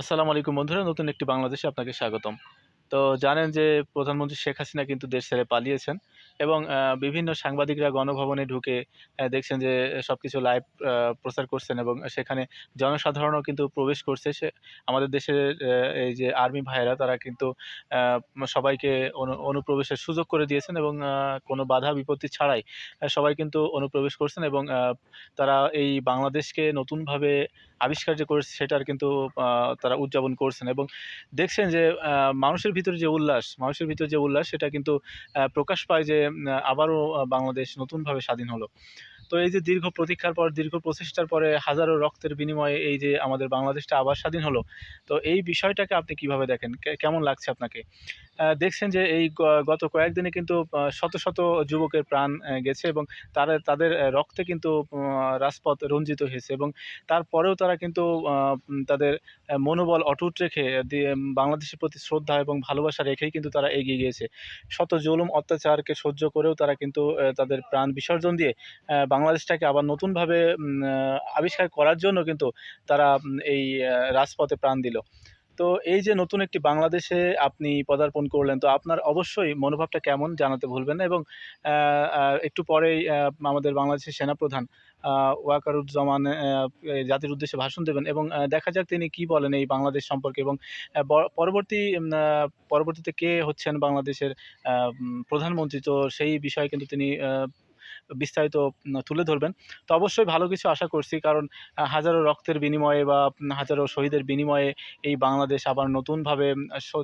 আসসালামু আলাইকুম বন্ধুরা, নতুন একটি বাংলাদেশে আপনাকে স্বাগতম। তো জানেন যে প্রধানমন্ত্রী শেখ হাসিনা কিন্তু দেশ ছেড়ে পালিয়েছেন এবং বিভিন্ন সাংবাদিকরা গণভবনে ঢুকে দেখছেন যে সব কিছু লাইভ প্রচার করছেন এবং সেখানে জনসাধারণও কিন্তু প্রবেশ করছে। সে, আমাদের দেশের এই যে আর্মি ভাইয়েরা তারা কিন্তু সবাইকে অনু- অনুপ্রবেশের সুযোগ করে দিয়েছেন এবং কোনো বাধা বিপত্তি ছাড়াই সবাই কিন্তু অনুপ্রবেশ করছেন এবং তারা এই বাংলাদেশকে নতুনভাবে আবিষ্কার যে করেছে সেটার কিন্তু তারা উদযাপন করছেন এবং দেখছেন যে মানুষের ভিতরে যে উল্লাস, মানুষের ভিতরে যে উল্লাস সেটা কিন্তু প্রকাশ পায় যে আবারও বাংলাদেশ নতুনভাবে স্বাধীন হলো। তো এই যে দীর্ঘ প্রতীক্ষার পর, দীর্ঘ প্রচেষ্টার পরে হাজারো রক্তের বিনিময়ে এই যে আমাদের বাংলাদেশটা আবার স্বাধীন হলো, তো এই বিষয়টাকে আপনি কীভাবে দেখেন? কেমন লাগছে আপনাকে? দেখছেন যে এই গত কয়েকদিনে কিন্তু শত শত যুবকের প্রাণ গেছে এবং তারা, তাদের রক্তে কিন্তু রাজপথ রঞ্জিত হয়েছে এবং তারপরেও তারা কিন্তু তাদের মনোবল অটুট রেখে বাংলাদেশের প্রতি শ্রদ্ধা এবং ভালোবাসা রেখেই কিন্তু তারা এগিয়ে গিয়েছে। শত জুলুম, অত্যাচারকে সহ্য করেও তারা কিন্তু তাদের প্রাণ বিসর্জন দিয়ে বাংলাদেশটাকে আবার নতুনভাবে আবিষ্কার করার জন্য কিন্তু তারা এই রাজপথে প্রাণ দিল। তো এই যে নতুন একটি বাংলাদেশে আপনি পদার্পণ করলেন, তো আপনার অবশ্যই মনোভাবটা কেমন জানাতে ভুলবেন না এবং একটু পরেই আমাদের বাংলাদেশের সেনাপ্রধান ওয়াকারুজ্জামান জাতির উদ্দেশ্যে ভাষণ দেবেন এবং দেখা যাক তিনি কি বলেন এই বাংলাদেশ সম্পর্কে এবং পরবর্তী পরবর্তীতে কে হচ্ছেন বাংলাদেশের প্রধানমন্ত্রী। তো সেই বিষয়ে কিন্তু তিনি বিস্তারিত তুলে ধরবেন। তো অবশ্যই ভালো কিছু আশা করছি, কারণ হাজারো রক্তের বিনিময়ে বা হাজারো শহীদের বিনিময়ে এই বাংলাদেশ আবার নতুনভাবে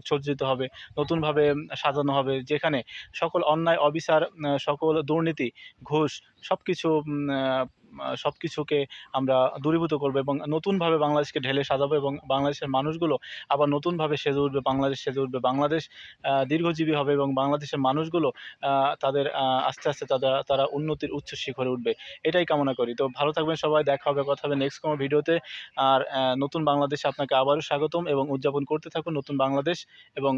সজ্জিত হবে, নতুনভাবে সাজানো হবে, যেখানে সকল অন্যায়, অবিচার সকল দুর্নীতি, ঘুষ সব কিছু সব কিছুকে আমরা দূরীভূত করব এবং নতুনভাবে বাংলাদেশকে ঢেলে সাজাবো এবং বাংলাদেশের মানুষগুলো আবার নতুনভাবে সেজে উঠবে, বাংলাদেশ সেজে উঠবে। বাংলাদেশ দীর্ঘজীবী হবে এবং বাংলাদেশের মানুষগুলো তাদের আস্তে আস্তে তারা তারা উন্নতির উচ্চ শিখরে উঠবে। এটাই কামনা করি। তো ভালো থাকবেন সবাই, দেখা হবে, কথা হবে নেক্সট কোনো ভিডিওতে। আর নতুন বাংলাদেশে আপনাকে আবারও স্বাগতম এবং উদযাপন করতে থাকুন নতুন বাংলাদেশ এবং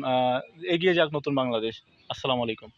এগিয়ে যাক নতুন বাংলাদেশ। আসসালামু আলাইকুম।